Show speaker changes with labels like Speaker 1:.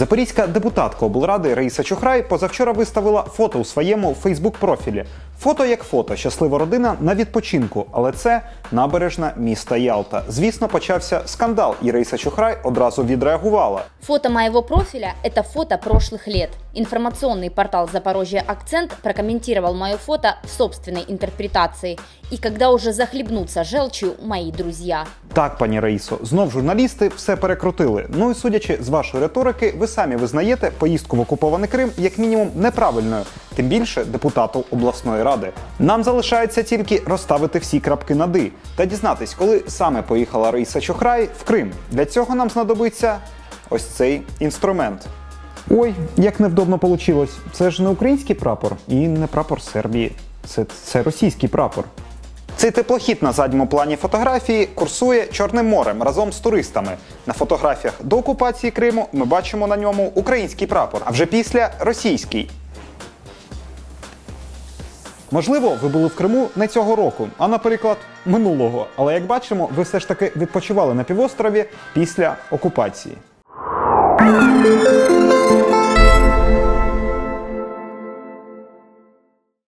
Speaker 1: Запорізька депутатка облради Раїса Чухрай позавчора виставила фото у своєму Фейсбук-профілі. Фото як фото, щаслива родина на відпочинку, але це набережна міста Ялта. Звісно, почався скандал, і Раїса Чухрай одразу відреагувала.
Speaker 2: Фото моєго профіля це фото прошлих лет. Информационный портал «Запорожье Акцент» прокомментировал мое фото в собственной интерпретации. И когда уже захлебнутся желчью мои друзья.
Speaker 1: Так, пані Раїсо, знов журналісти все перекрутили. Ну і судячи з вашої риторики, ви самі визнаєте поїздку в окупований Крим як мінімум неправильною, тим більше депутату обласної ради. Нам залишається тільки розставити всі крапки над «і» та дізнатись, коли саме поїхала Раїса Чохрай в Крим. Для цього нам знадобиться ось цей інструмент. Ой, як невдобно вийшло. Це ж не український прапор і не прапор Сербії. Це, це російський прапор. Цей теплохід на задньому плані фотографії курсує Чорним морем разом з туристами. На фотографіях до окупації Криму ми бачимо на ньому український прапор, а вже після російський. Можливо, ви були в Криму не цього року, а наприклад, минулого. Але як бачимо, ви все ж таки відпочивали на півострові після окупації. Thank you.